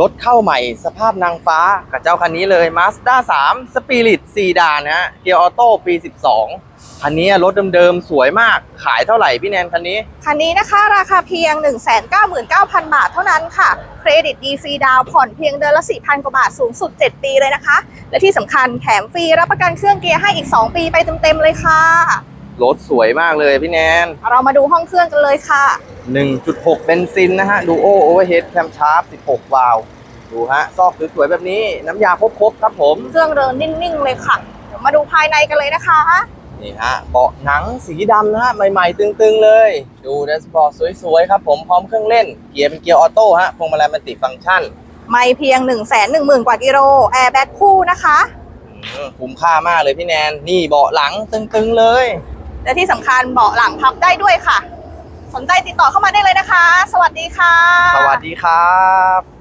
รถเข้าใหม่สภาพนางฟ้ากับเจ้าคันนี้เลย Mazda 3 Spirit 4ดานนะฮะ เกียร์ออโต้ปี 12 คันนี้รถเดิมๆ สวยมาก ขายเท่าไหร่พี่แนนคันนี้ คันนี้นะคะราคาเพียง 199,000 บาทเท่านั้นค่ะ เครดิตดีฟรีดาวน์ผ่อนเพียงเดือนละ 4,000 กว่าบาทสูงสุด 7 ปีเลยนะคะ และที่สำคัญแถมฟรีรับประกันเครื่องเกียร์ให้อีก 2 ปีไปเต็มๆเลยค่ะ รถสวยมากเลยพี่แนน เรามาดูห้องเครื่องกันเลยค่ะ 1.6 เบนซินนะฮะดูโอโอเวอร์เฮดแคมชาร์ป16 วาล์วดูฮะ ซอกสวยๆแบบนี้น้ำยาครบๆครับผม เครื่องเดินนิ่งๆเลยค่ะ เดี๋ยวมาดูภายในกันเลยนะคะ นี่ฮะเบาะหนังสีดำนะฮะ ใหม่ๆ ตึงๆเลย ดูแดชบอร์ดสวยๆ ครับผมพร้อมเครื่องเล่น เกียร์เป็นเกียร์ออโต้ฮะพวงมาลัยมันติฟังก์ชัน ไม่เพียง 1 1 0 0 0 0 กว่ากิโลแอร์แบ็คคู่นะคะอืมคุ้มค่ามากเลยพี่แนน นี่เบาะหลังตึงๆเลย และที่สำคัญเบาะหลังพับได้ด้วยค่ะ สนใจติดต่อเข้ามาได้เลยนะคะ สวัสดีค่ะ สวัสดีครับ